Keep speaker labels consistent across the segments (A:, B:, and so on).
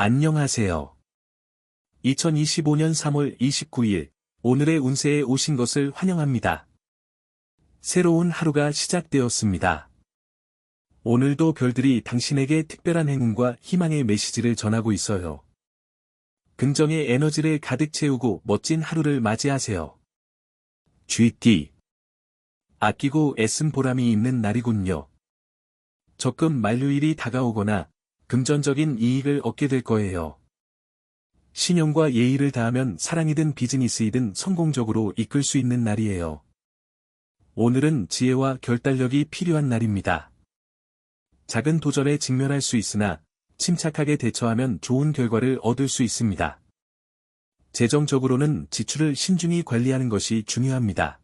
A: 안녕하세요. 2025년 3월 29일 오늘의 운세에 오신 것을 환영합니다. 새로운 하루가 시작되었습니다. 오늘도 별들이 당신에게 특별한 행운과 희망의 메시지를 전하고 있어요. 긍정의 에너지를 가득 채우고 멋진 하루를 맞이하세요. GT 아끼고 애쓴 보람이 있는 날이군요. 적금 만료일이 다가오거나 금전적인 이익을 얻게 될 거예요. 신용과 예의를 다하면 사랑이든 비즈니스이든 성공적으로 이끌 수 있는 날이에요. 오늘은 지혜와 결단력이 필요한 날입니다. 작은 도전에 직면할 수 있으나 침착하게 대처하면 좋은 결과를 얻을 수 있습니다. 재정적으로는 지출을 신중히 관리하는 것이 중요합니다.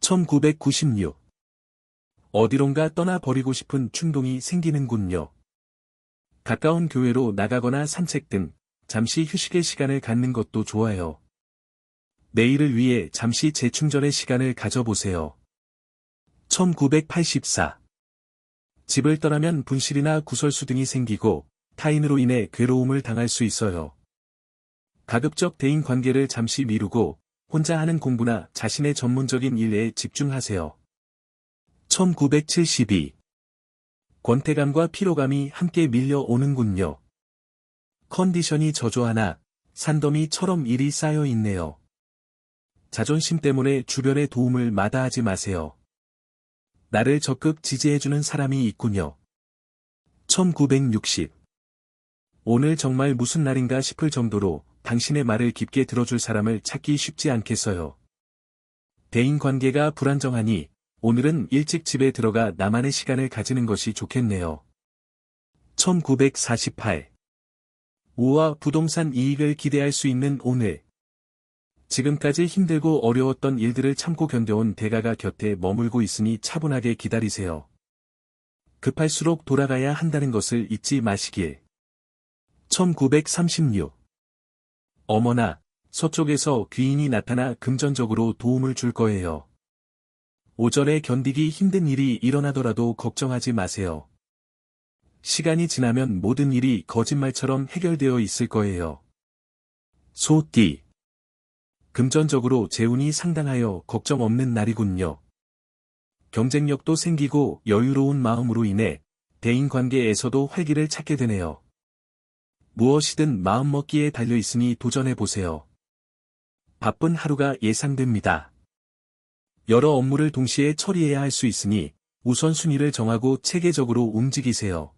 A: 1996 어디론가 떠나버리고 싶은 충동이 생기는군요. 가까운 교회로 나가거나 산책 등 잠시 휴식의 시간을 갖는 것도 좋아요. 내일을 위해 잠시 재충전의 시간을 가져보세요. 1984 집을 떠나면 분실이나 구설수 등이 생기고 타인으로 인해 괴로움을 당할 수 있어요. 가급적 대인 관계를 잠시 미루고 혼자 하는 공부나 자신의 전문적인 일에 집중하세요. 1972 권태감과 피로감이 함께 밀려오는군요. 컨디션이 저조하나 산더미처럼 일이 쌓여 있네요. 자존심 때문에 주변의 도움을 마다하지 마세요. 나를 적극 지지해주는 사람이 있군요. 1960 오늘 정말 무슨 날인가 싶을 정도로 당신의 말을 깊게 들어줄 사람을 찾기 쉽지 않겠어요. 대인 관계가 불안정하니 오늘은 일찍 집에 들어가 나만의 시간을 가지는 것이 좋겠네요. 1948 우와 부동산 이익을 기대할 수 있는 오늘 지금까지 힘들고 어려웠던 일들을 참고 견뎌온 대가가 곁에 머물고 있으니 차분하게 기다리세요. 급할수록 돌아가야 한다는 것을 잊지 마시길. 1936 어머나, 서쪽에서 귀인이 나타나 금전적으로 도움을 줄 거예요. 오전에 견디기 힘든 일이 일어나더라도 걱정하지 마세요. 시간이 지나면 모든 일이 거짓말처럼 해결되어 있을 거예요. 소띠 금전적으로 재운이 상당하여 걱정 없는 날이군요. 경쟁력도 생기고 여유로운 마음으로 인해 대인관계에서도 활기를 찾게 되네요. 무엇이든 마음먹기에 달려있으니 도전해보세요. 바쁜 하루가 예상됩니다. 여러 업무를 동시에 처리해야 할 수 있으니 우선순위를 정하고 체계적으로 움직이세요.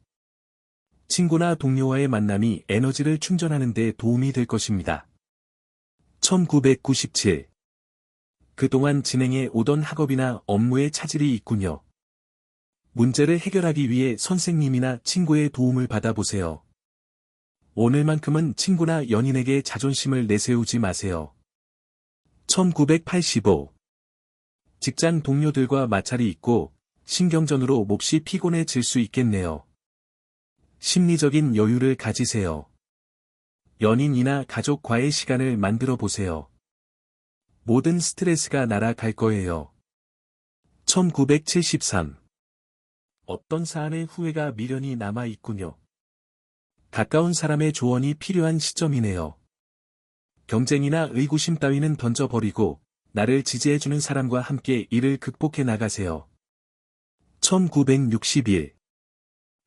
A: 친구나 동료와의 만남이 에너지를 충전하는 데 도움이 될 것입니다. 1997 그동안 진행해 오던 학업이나 업무에 차질이 있군요. 문제를 해결하기 위해 선생님이나 친구의 도움을 받아보세요. 오늘만큼은 친구나 연인에게 자존심을 내세우지 마세요. 1985 직장 동료들과 마찰이 있고 신경전으로 몹시 피곤해질 수 있겠네요. 심리적인 여유를 가지세요. 연인이나 가족과의 시간을 만들어 보세요. 모든 스트레스가 날아갈 거예요. 1973 어떤 사안의 후회가 미련이 남아 있군요. 가까운 사람의 조언이 필요한 시점이네요. 경쟁이나 의구심 따위는 던져버리고 나를 지지해주는 사람과 함께 이를 극복해 나가세요. 1961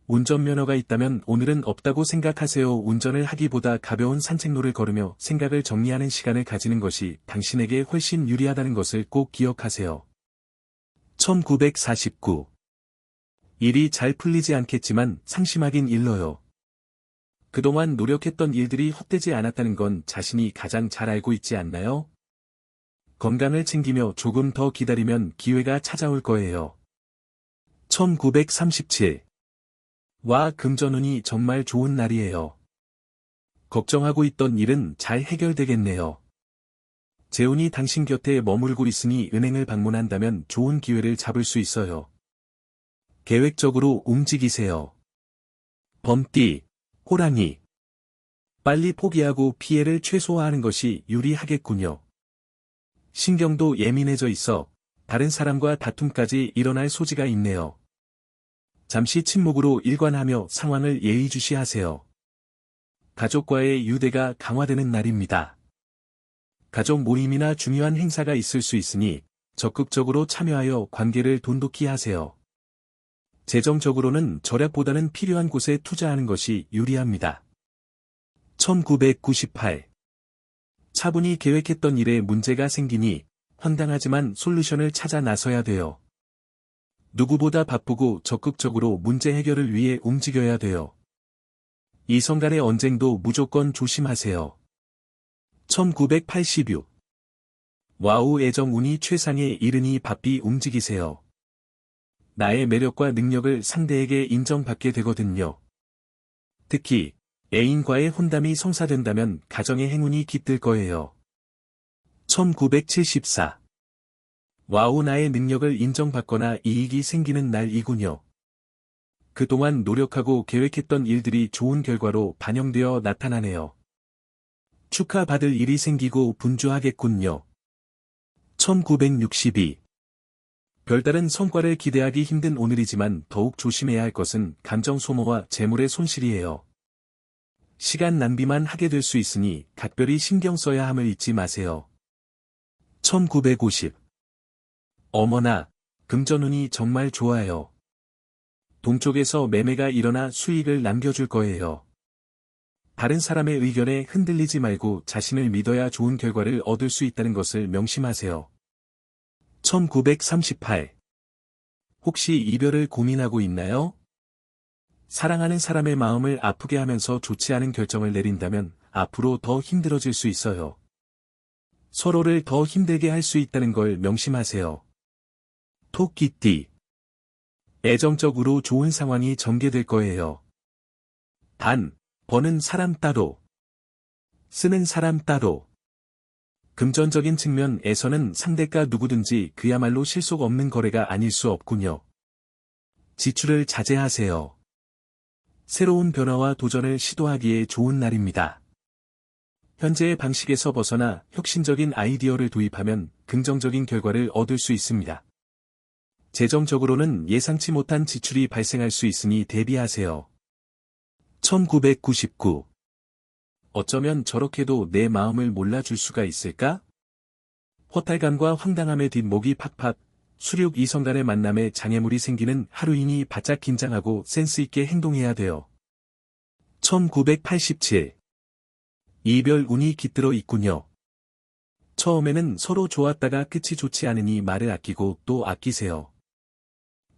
A: 운전면허가 있다면 오늘은 없다고 생각하세요. 운전을 하기보다 가벼운 산책로를 걸으며 생각을 정리하는 시간을 가지는 것이 당신에게 훨씬 유리하다는 것을 꼭 기억하세요. 1949 일이 잘 풀리지 않겠지만 상심하긴 일러요. 그동안 노력했던 일들이 헛되지 않았다는 건 자신이 가장 잘 알고 있지 않나요? 건강을 챙기며 조금 더 기다리면 기회가 찾아올 거예요. 1937. 와 금전운이 정말 좋은 날이에요. 걱정하고 있던 일은 잘 해결되겠네요. 재운이 당신 곁에 머물고 있으니 은행을 방문한다면 좋은 기회를 잡을 수 있어요. 계획적으로 움직이세요. 범띠, 호랑이. 빨리 포기하고 피해를 최소화하는 것이 유리하겠군요. 신경도 예민해져 있어 다른 사람과 다툼까지 일어날 소지가 있네요. 잠시 침묵으로 일관하며 상황을 예의주시하세요. 가족과의 유대가 강화되는 날입니다. 가족 모임이나 중요한 행사가 있을 수 있으니 적극적으로 참여하여 관계를 돈독히 하세요. 재정적으로는 절약보다는 필요한 곳에 투자하는 것이 유리합니다. 1998 차분히 계획했던 일에 문제가 생기니 황당하지만 솔루션을 찾아 나서야 돼요. 누구보다 바쁘고 적극적으로 문제 해결을 위해 움직여야 돼요. 이성 간의 언쟁도 무조건 조심하세요. 1986 와우 애정 운이 최상에 이르니 바삐 움직이세요. 나의 매력과 능력을 상대에게 인정받게 되거든요. 특히 애인과의 혼담이 성사된다면 가정의 행운이 깃들 거예요. 1974 와우 나의 능력을 인정받거나 이익이 생기는 날이군요. 그동안 노력하고 계획했던 일들이 좋은 결과로 반영되어 나타나네요. 축하받을 일이 생기고 분주하겠군요. 1962 별다른 성과를 기대하기 힘든 오늘이지만 더욱 조심해야 할 것은 감정 소모와 재물의 손실이에요. 시간 낭비만 하게 될 수 있으니 각별히 신경 써야 함을 잊지 마세요. 1950 어머나, 금전운이 정말 좋아요. 동쪽에서 매매가 일어나 수익을 남겨줄 거예요. 다른 사람의 의견에 흔들리지 말고 자신을 믿어야 좋은 결과를 얻을 수 있다는 것을 명심하세요. 1938 혹시 이별을 고민하고 있나요? 사랑하는 사람의 마음을 아프게 하면서 좋지 않은 결정을 내린다면 앞으로 더 힘들어질 수 있어요. 서로를 더 힘들게 할 수 있다는 걸 명심하세요. 토끼띠. 애정적으로 좋은 상황이 전개될 거예요. 단, 버는 사람 따로. 쓰는 사람 따로. 금전적인 측면에서는 상대가 누구든지 그야말로 실속 없는 거래가 아닐 수 없군요. 지출을 자제하세요. 새로운 변화와 도전을 시도하기에 좋은 날입니다. 현재의 방식에서 벗어나 혁신적인 아이디어를 도입하면 긍정적인 결과를 얻을 수 있습니다. 재정적으로는 예상치 못한 지출이 발생할 수 있으니 대비하세요. 1999 어쩌면 저렇게도 내 마음을 몰라줄 수가 있을까? 허탈감과 황당함의 뒷목이 팍팍, 수륙 이성 간의 만남에 장애물이 생기는 하루이니 바짝 긴장하고 센스있게 행동해야 돼요. 1987 이별 운이 깃들어 있군요. 처음에는 서로 좋았다가 끝이 좋지 않으니 말을 아끼고 또 아끼세요.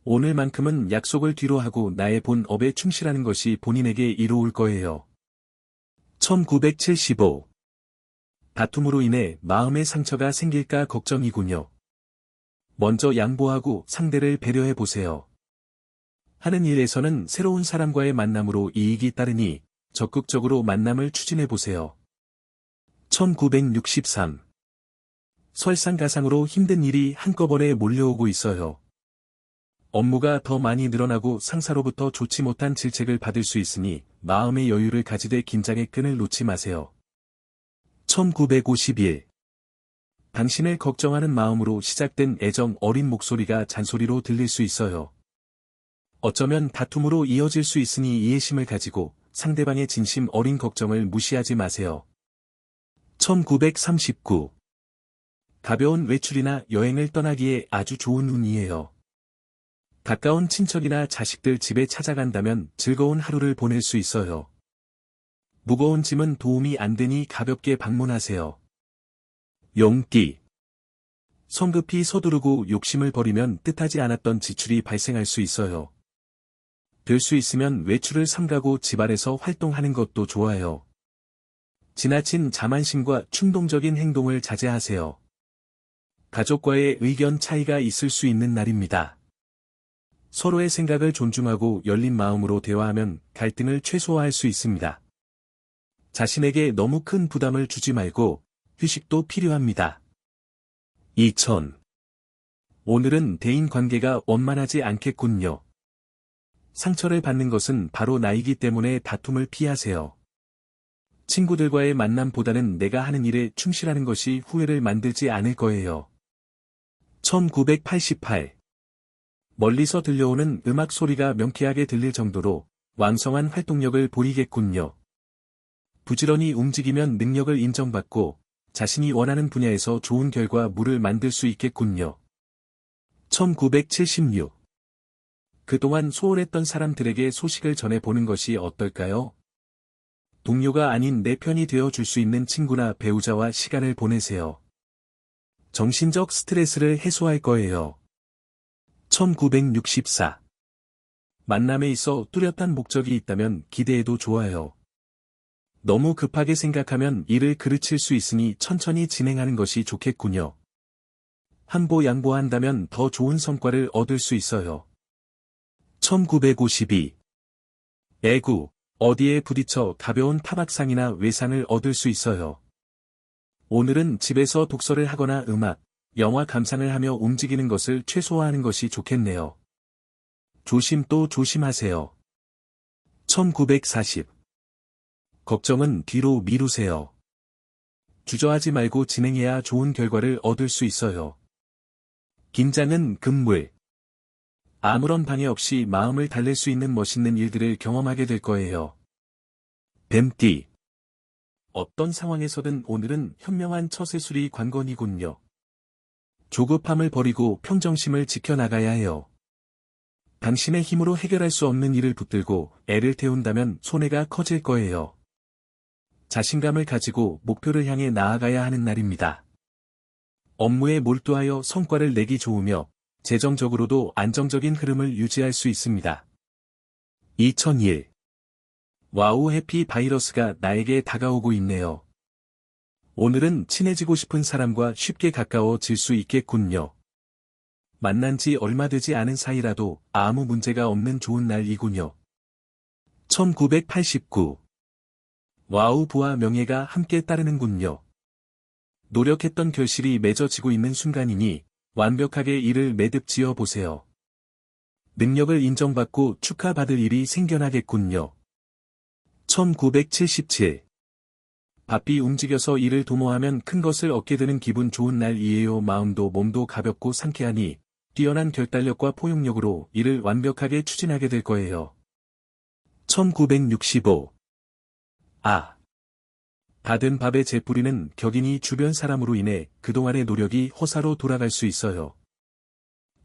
A: 오늘만큼은 약속을 뒤로 하고 나의 본 업에 충실하는 것이 본인에게 이로울 거예요. 1975 다툼으로 인해 마음의 상처가 생길까 걱정이군요. 먼저 양보하고 상대를 배려해 보세요. 하는 일에서는 새로운 사람과의 만남으로 이익이 따르니 적극적으로 만남을 추진해 보세요. 1963 설상가상으로 힘든 일이 한꺼번에 몰려오고 있어요. 업무가 더 많이 늘어나고 상사로부터 좋지 못한 질책을 받을 수 있으니 마음의 여유를 가지되 긴장의 끈을 놓지 마세요. 1951 당신을 걱정하는 마음으로 시작된 애정 어린 목소리가 잔소리로 들릴 수 있어요. 어쩌면 다툼으로 이어질 수 있으니 이해심을 가지고 상대방의 진심 어린 걱정을 무시하지 마세요. 1939 가벼운 외출이나 여행을 떠나기에 아주 좋은 운이에요. 가까운 친척이나 자식들 집에 찾아간다면 즐거운 하루를 보낼 수 있어요. 무거운 짐은 도움이 안 되니 가볍게 방문하세요. 용띠 성급히 서두르고 욕심을 버리면 뜻하지 않았던 지출이 발생할 수 있어요. 될 수 있으면 외출을 삼가고 집안에서 활동하는 것도 좋아요. 지나친 자만심과 충동적인 행동을 자제하세요. 가족과의 의견 차이가 있을 수 있는 날입니다. 서로의 생각을 존중하고 열린 마음으로 대화하면 갈등을 최소화할 수 있습니다. 자신에게 너무 큰 부담을 주지 말고 휴식도 필요합니다. 2000 오늘은 대인 관계가 원만하지 않겠군요. 상처를 받는 것은 바로 나이기 때문에 다툼을 피하세요. 친구들과의 만남보다는 내가 하는 일에 충실하는 것이 후회를 만들지 않을 거예요. 1988 멀리서 들려오는 음악 소리가 명쾌하게 들릴 정도로 왕성한 활동력을 보이겠군요. 부지런히 움직이면 능력을 인정받고 자신이 원하는 분야에서 좋은 결과물을 만들 수 있겠군요. 1976. 그동안 소홀했던 사람들에게 소식을 전해보는 것이 어떨까요? 동료가 아닌 내 편이 되어 줄 수 있는 친구나 배우자와 시간을 보내세요. 정신적 스트레스를 해소할 거예요. 1964. 만남에 있어 뚜렷한 목적이 있다면 기대해도 좋아요. 너무 급하게 생각하면 일을 그르칠 수 있으니 천천히 진행하는 것이 좋겠군요. 한보 양보한다면 더 좋은 성과를 얻을 수 있어요. 1952. 애구, 어디에 부딪혀 가벼운 타박상이나 외상을 얻을 수 있어요. 오늘은 집에서 독서를 하거나 음악, 영화 감상을 하며 움직이는 것을 최소화하는 것이 좋겠네요. 조심 또 조심하세요. 1940. 걱정은 뒤로 미루세요. 주저하지 말고 진행해야 좋은 결과를 얻을 수 있어요. 긴장은 금물. 아무런 방해 없이 마음을 달랠 수 있는 멋있는 일들을 경험하게 될 거예요. 뱀띠. 어떤 상황에서든 오늘은 현명한 처세술이 관건이군요. 조급함을 버리고 평정심을 지켜나가야 해요. 당신의 힘으로 해결할 수 없는 일을 붙들고 애를 태운다면 손해가 커질 거예요. 자신감을 가지고 목표를 향해 나아가야 하는 날입니다. 업무에 몰두하여 성과를 내기 좋으며 재정적으로도 안정적인 흐름을 유지할 수 있습니다. 2001 와우 해피 바이러스가 나에게 다가오고 있네요. 오늘은 친해지고 싶은 사람과 쉽게 가까워질 수 있겠군요. 만난 지 얼마 되지 않은 사이라도 아무 문제가 없는 좋은 날이군요. 1989 와우 부와 명예가 함께 따르는군요. 노력했던 결실이 맺어지고 있는 순간이니 완벽하게 이를 매듭 지어 보세요. 능력을 인정받고 축하받을 일이 생겨나겠군요. 1977 바삐 움직여서 일을 도모하면 큰 것을 얻게 되는 기분 좋은 날이에요. 마음도 몸도 가볍고 상쾌하니 뛰어난 결단력과 포용력으로 일을 완벽하게 추진하게 될 거예요. 1965 아. 받은 밥에 재뿌리는 격인이 주변 사람으로 인해 그동안의 노력이 허사로 돌아갈 수 있어요.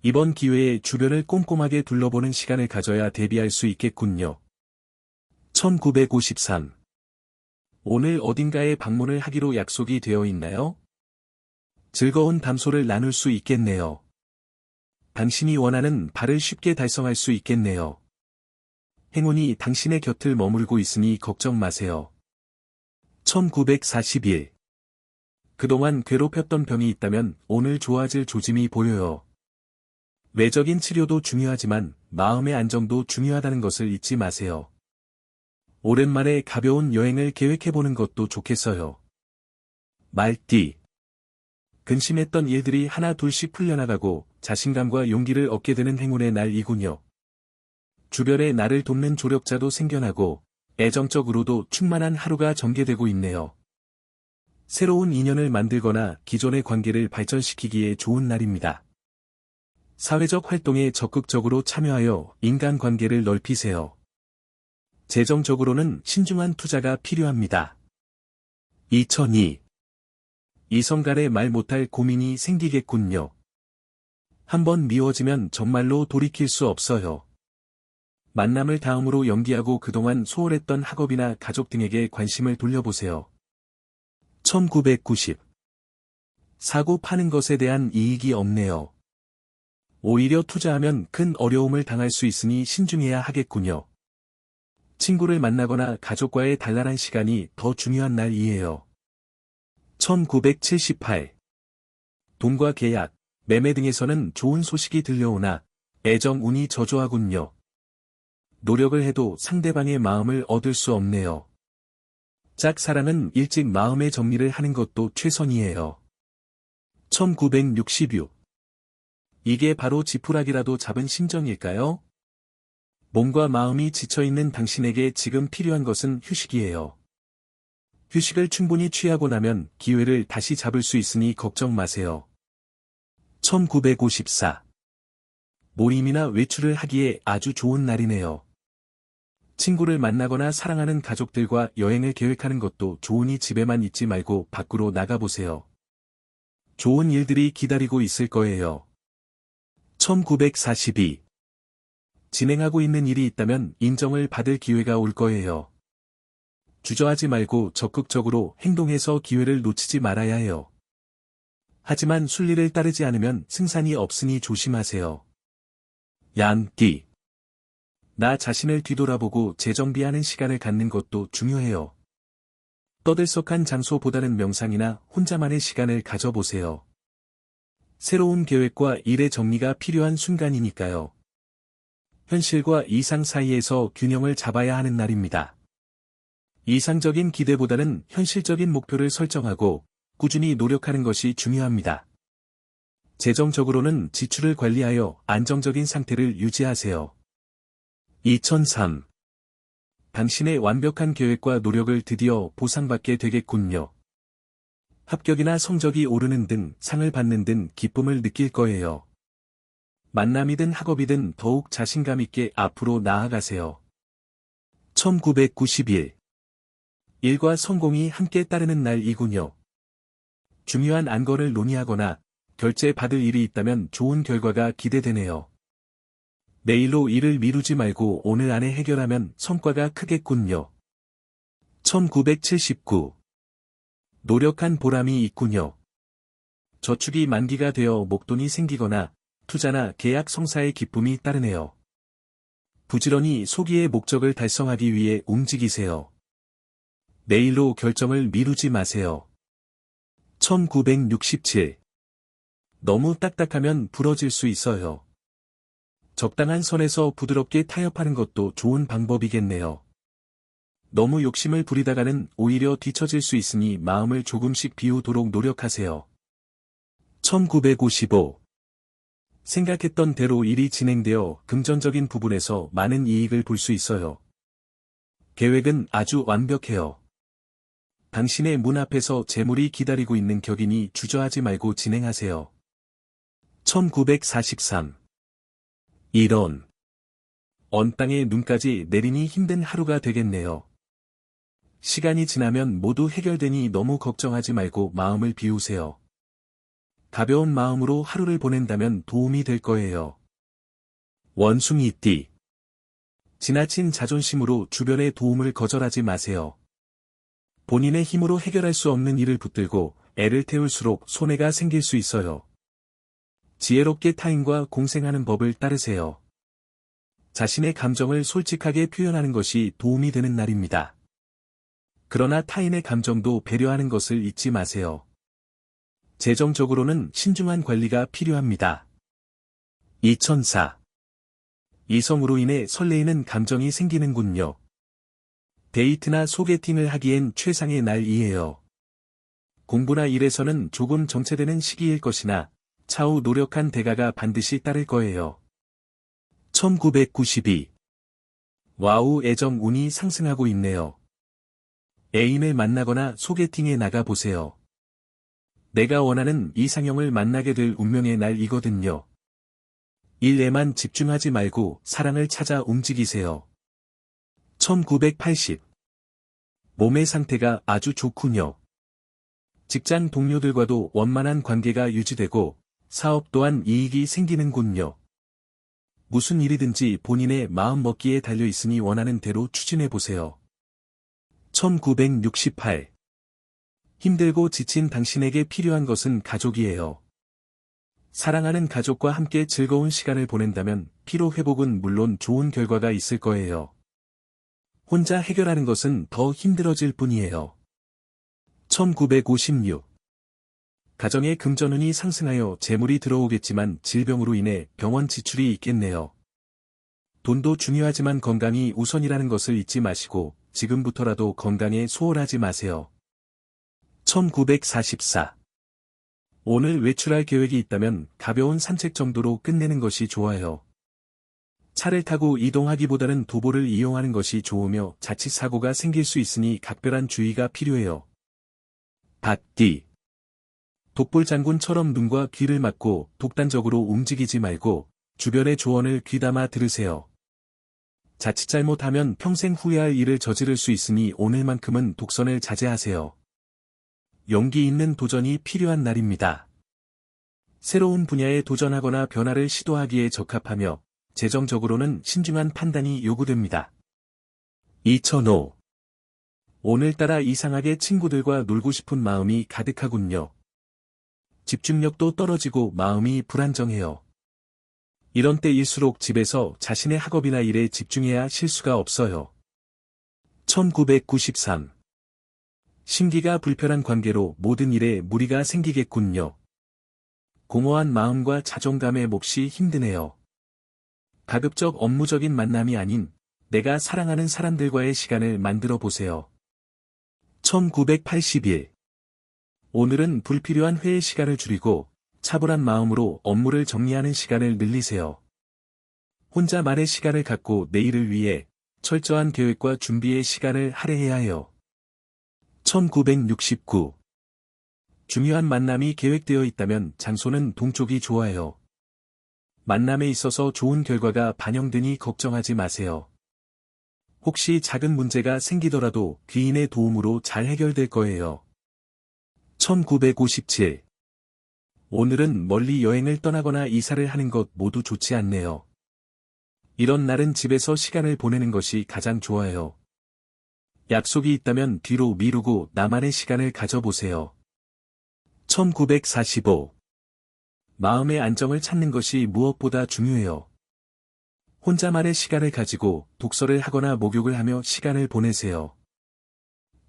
A: 이번 기회에 주변을 꼼꼼하게 둘러보는 시간을 가져야 대비할 수 있겠군요. 1953 오늘 어딘가에 방문을 하기로 약속이 되어 있나요? 즐거운 담소를 나눌 수 있겠네요. 당신이 원하는 바를 쉽게 달성할 수 있겠네요. 행운이 당신의 곁을 머물고 있으니 걱정 마세요. 1941 그동안 괴롭혔던 병이 있다면 오늘 좋아질 조짐이 보여요. 외적인 치료도 중요하지만 마음의 안정도 중요하다는 것을 잊지 마세요. 오랜만에 가벼운 여행을 계획해보는 것도 좋겠어요. 말띠. 근심했던 일들이 하나 둘씩 풀려나가고 자신감과 용기를 얻게 되는 행운의 날이군요. 주변에 나를 돕는 조력자도 생겨나고 애정적으로도 충만한 하루가 전개되고 있네요. 새로운 인연을 만들거나 기존의 관계를 발전시키기에 좋은 날입니다. 사회적 활동에 적극적으로 참여하여 인간관계를 넓히세요. 재정적으로는 신중한 투자가 필요합니다. 2002 이성 간에 말 못할 고민이 생기겠군요. 한번 미워지면 정말로 돌이킬 수 없어요. 만남을 다음으로 연기하고 그동안 소홀했던 학업이나 가족 등에게 관심을 돌려보세요. 1990 사고 파는 것에 대한 이익이 없네요. 오히려 투자하면 큰 어려움을 당할 수 있으니 신중해야 하겠군요. 친구를 만나거나 가족과의 단란한 시간이 더 중요한 날이에요. 1978 돈과 계약, 매매 등에서는 좋은 소식이 들려오나 애정 운이 저조하군요. 노력을 해도 상대방의 마음을 얻을 수 없네요. 짝사랑은 일찍 마음의 정리를 하는 것도 최선이에요. 1966 이게 바로 지푸라기라도 잡은 심정일까요? 몸과 마음이 지쳐있는 당신에게 지금 필요한 것은 휴식이에요. 휴식을 충분히 취하고 나면 기회를 다시 잡을 수 있으니 걱정 마세요. 1954 모임이나 외출을 하기에 아주 좋은 날이네요. 친구를 만나거나 사랑하는 가족들과 여행을 계획하는 것도 좋으니 집에만 있지 말고 밖으로 나가보세요. 좋은 일들이 기다리고 있을 거예요. 1942. 진행하고 있는 일이 있다면 인정을 받을 기회가 올 거예요. 주저하지 말고 적극적으로 행동해서 기회를 놓치지 말아야 해요. 하지만 순리를 따르지 않으면 승산이 없으니 조심하세요. 얀띠. 나 자신을 뒤돌아보고 재정비하는 시간을 갖는 것도 중요해요. 떠들썩한 장소보다는 명상이나 혼자만의 시간을 가져보세요. 새로운 계획과 일의 정리가 필요한 순간이니까요. 현실과 이상 사이에서 균형을 잡아야 하는 날입니다. 이상적인 기대보다는 현실적인 목표를 설정하고 꾸준히 노력하는 것이 중요합니다. 재정적으로는 지출을 관리하여 안정적인 상태를 유지하세요. 2003. 당신의 완벽한 계획과 노력을 드디어 보상받게 되겠군요. 합격이나 성적이 오르는 등 상을 받는 등 기쁨을 느낄 거예요. 만남이든 학업이든 더욱 자신감 있게 앞으로 나아가세요. 1991. 일과 성공이 함께 따르는 날이군요. 중요한 안건을 논의하거나 결제 받을 일이 있다면 좋은 결과가 기대되네요. 내일로 일을 미루지 말고 오늘 안에 해결하면 성과가 크겠군요. 1979. 노력한 보람이 있군요. 저축이 만기가 되어 목돈이 생기거나 투자나 계약 성사의 기쁨이 따르네요. 부지런히 소기의 목적을 달성하기 위해 움직이세요. 내일로 결정을 미루지 마세요. 1967. 너무 딱딱하면 부러질 수 있어요. 적당한 선에서 부드럽게 타협하는 것도 좋은 방법이겠네요. 너무 욕심을 부리다가는 오히려 뒤처질 수 있으니 마음을 조금씩 비우도록 노력하세요. 1955. 생각했던 대로 일이 진행되어 금전적인 부분에서 많은 이익을 볼 수 있어요. 계획은 아주 완벽해요. 당신의 문 앞에서 재물이 기다리고 있는 격이니 주저하지 말고 진행하세요. 1943. 이런. 언 땅에 눈까지 내리니 힘든 하루가 되겠네요. 시간이 지나면 모두 해결되니 너무 걱정하지 말고 마음을 비우세요. 가벼운 마음으로 하루를 보낸다면 도움이 될 거예요. 원숭이 띠. 지나친 자존심으로 주변의 도움을 거절하지 마세요. 본인의 힘으로 해결할 수 없는 일을 붙들고 애를 태울수록 손해가 생길 수 있어요. 지혜롭게 타인과 공생하는 법을 따르세요. 자신의 감정을 솔직하게 표현하는 것이 도움이 되는 날입니다. 그러나 타인의 감정도 배려하는 것을 잊지 마세요. 재정적으로는 신중한 관리가 필요합니다. 2004. 이성으로 인해 설레이는 감정이 생기는군요. 데이트나 소개팅을 하기엔 최상의 날이에요. 공부나 일에서는 조금 정체되는 시기일 것이나 차후 노력한 대가가 반드시 따를 거예요. 1992. 와우 애정 운이 상승하고 있네요. 애인을 만나거나 소개팅에 나가 보세요. 내가 원하는 이상형을 만나게 될 운명의 날이거든요. 일에만 집중하지 말고 사랑을 찾아 움직이세요. 1980. 몸의 상태가 아주 좋군요. 직장 동료들과도 원만한 관계가 유지되고 사업 또한 이익이 생기는군요. 무슨 일이든지 본인의 마음 먹기에 달려 있으니 원하는 대로 추진해 보세요. 1968 힘들고 지친 당신에게 필요한 것은 가족이에요. 사랑하는 가족과 함께 즐거운 시간을 보낸다면 피로 회복은 물론 좋은 결과가 있을 거예요. 혼자 해결하는 것은 더 힘들어질 뿐이에요. 1956 가정의 금전운이 상승하여 재물이 들어오겠지만 질병으로 인해 병원 지출이 있겠네요. 돈도 중요하지만 건강이 우선이라는 것을 잊지 마시고 지금부터라도 건강에 소홀하지 마세요. 1944 오늘 외출할 계획이 있다면 가벼운 산책 정도로 끝내는 것이 좋아요. 차를 타고 이동하기보다는 도보를 이용하는 것이 좋으며 자칫 사고가 생길 수 있으니 각별한 주의가 필요해요. 밭디 독불 장군처럼 눈과 귀를 막고 독단적으로 움직이지 말고 주변의 조언을 귀담아 들으세요. 자칫 잘못하면 평생 후회할 일을 저지를 수 있으니 오늘만큼은 독선을 자제하세요. 용기 있는 도전이 필요한 날입니다. 새로운 분야에 도전하거나 변화를 시도하기에 적합하며 재정적으로는 신중한 판단이 요구됩니다. 2005 오늘따라 이상하게 친구들과 놀고 싶은 마음이 가득하군요. 집중력도 떨어지고 마음이 불안정해요. 이런 때일수록 집에서 자신의 학업이나 일에 집중해야 실수가 없어요. 1993 심기가 불편한 관계로 모든 일에 무리가 생기겠군요. 공허한 마음과 자존감의 몫이 힘드네요. 가급적 업무적인 만남이 아닌 내가 사랑하는 사람들과의 시간을 만들어 보세요. 1981 오늘은 불필요한 회의 시간을 줄이고 차분한 마음으로 업무를 정리하는 시간을 늘리세요. 혼자만의 시간을 갖고 내일을 위해 철저한 계획과 준비의 시간을 할애해야 해요. 1969 중요한 만남이 계획되어 있다면 장소는 동쪽이 좋아요. 만남에 있어서 좋은 결과가 반영되니 걱정하지 마세요. 혹시 작은 문제가 생기더라도 귀인의 도움으로 잘 해결될 거예요. 1957 오늘은 멀리 여행을 떠나거나 이사를 하는 것 모두 좋지 않네요. 이런 날은 집에서 시간을 보내는 것이 가장 좋아요. 약속이 있다면 뒤로 미루고 나만의 시간을 가져보세요. 1945 마음의 안정을 찾는 것이 무엇보다 중요해요. 혼자만의 시간을 가지고 독서를 하거나 목욕을 하며 시간을 보내세요.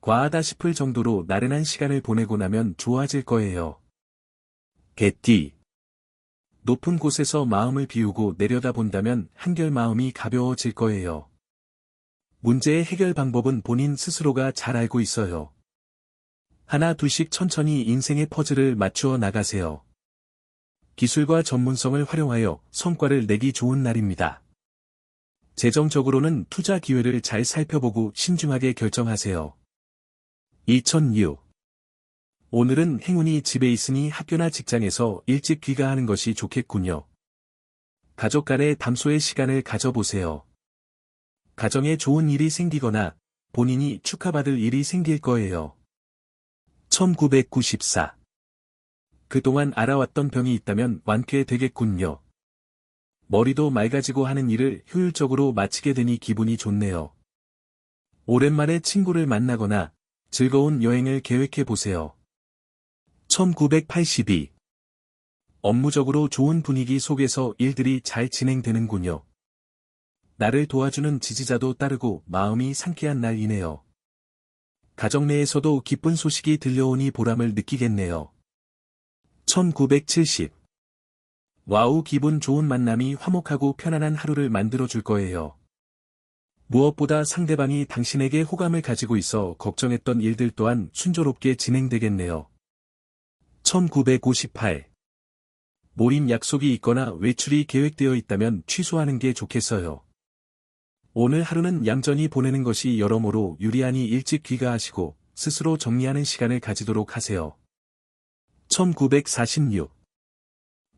A: 과하다 싶을 정도로 나른한 시간을 보내고 나면 좋아질 거예요. 개띠 높은 곳에서 마음을 비우고 내려다본다면 한결 마음이 가벼워질 거예요. 문제의 해결 방법은 본인 스스로가 잘 알고 있어요. 하나 둘씩 천천히 인생의 퍼즐을 맞추어 나가세요. 기술과 전문성을 활용하여 성과를 내기 좋은 날입니다. 재정적으로는 투자 기회를 잘 살펴보고 신중하게 결정하세요. 2006 오늘은 행운이 집에 있으니 학교나 직장에서 일찍 귀가하는 것이 좋겠군요. 가족 간의 담소의 시간을 가져보세요. 가정에 좋은 일이 생기거나 본인이 축하받을 일이 생길 거예요. 1994 그동안 알아왔던 병이 있다면 완쾌되겠군요. 머리도 맑아지고 하는 일을 효율적으로 마치게 되니 기분이 좋네요. 오랜만에 친구를 만나거나 즐거운 여행을 계획해 보세요. 1982 업무적으로 좋은 분위기 속에서 일들이 잘 진행되는군요. 나를 도와주는 지지자도 따르고 마음이 상쾌한 날이네요. 가정 내에서도 기쁜 소식이 들려오니 보람을 느끼겠네요. 1970 와우 기분 좋은 만남이 화목하고 편안한 하루를 만들어 줄 거예요. 무엇보다 상대방이 당신에게 호감을 가지고 있어 걱정했던 일들 또한 순조롭게 진행되겠네요. 1958 모임 약속이 있거나 외출이 계획되어 있다면 취소하는 게 좋겠어요. 오늘 하루는 얌전히 보내는 것이 여러모로 유리하니 일찍 귀가하시고 스스로 정리하는 시간을 가지도록 하세요. 1946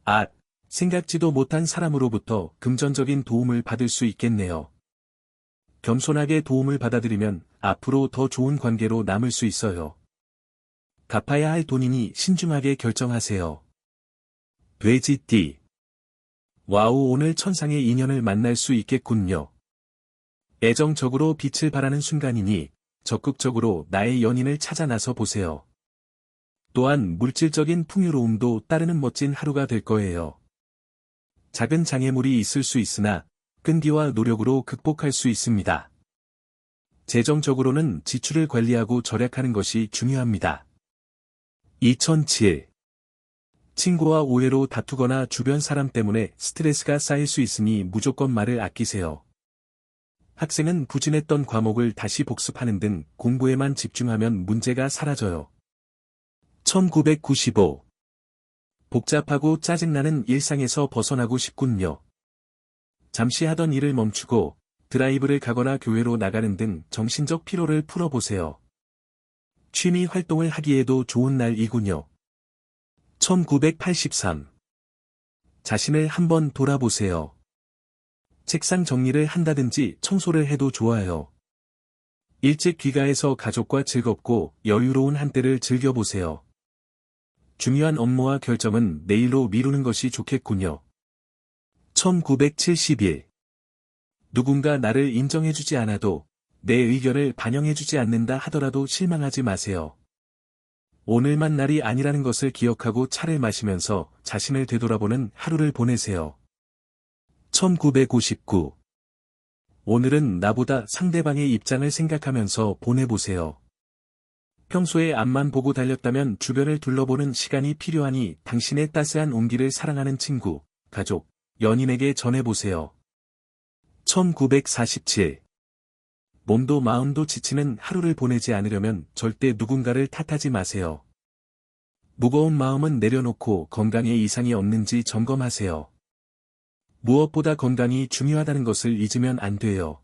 A: 아, 생각지도 못한 사람으로부터 금전적인 도움을 받을 수 있겠네요. 겸손하게 도움을 받아들이면 앞으로 더 좋은 관계로 남을 수 있어요. 갚아야 할 돈이니 신중하게 결정하세요. 돼지띠 와우 오늘 천상의 인연을 만날 수 있겠군요. 애정적으로 빛을 발하는 순간이니 적극적으로 나의 연인을 찾아 나서 보세요. 또한 물질적인 풍요로움도 따르는 멋진 하루가 될 거예요. 작은 장애물이 있을 수 있으나 끈기와 노력으로 극복할 수 있습니다. 재정적으로는 지출을 관리하고 절약하는 것이 중요합니다. 2007 친구와 오해로 다투거나 주변 사람 때문에 스트레스가 쌓일 수 있으니 무조건 말을 아끼세요. 학생은 부진했던 과목을 다시 복습하는 등 공부에만 집중하면 문제가 사라져요. 1995 복잡하고 짜증나는 일상에서 벗어나고 싶군요. 잠시 하던 일을 멈추고 드라이브를 가거나 교회로 나가는 등 정신적 피로를 풀어보세요. 취미 활동을 하기에도 좋은 날이군요. 1983 자신을 한번 돌아보세요. 책상 정리를 한다든지 청소를 해도 좋아요. 일찍 귀가해서 가족과 즐겁고 여유로운 한때를 즐겨보세요. 중요한 업무와 결정은 내일로 미루는 것이 좋겠군요. 1971. 누군가 나를 인정해주지 않아도 내 의견을 반영해주지 않는다 하더라도 실망하지 마세요. 오늘만 날이 아니라는 것을 기억하고 차를 마시면서 자신을 되돌아보는 하루를 보내세요. 1959. 오늘은 나보다 상대방의 입장을 생각하면서 보내보세요. 평소에 앞만 보고 달렸다면 주변을 둘러보는 시간이 필요하니 당신의 따스한 온기를 사랑하는 친구, 가족, 연인에게 전해보세요. 1947. 몸도 마음도 지치는 하루를 보내지 않으려면 절대 누군가를 탓하지 마세요. 무거운 마음은 내려놓고 건강에 이상이 없는지 점검하세요. 무엇보다 건강이 중요하다는 것을 잊으면 안 돼요.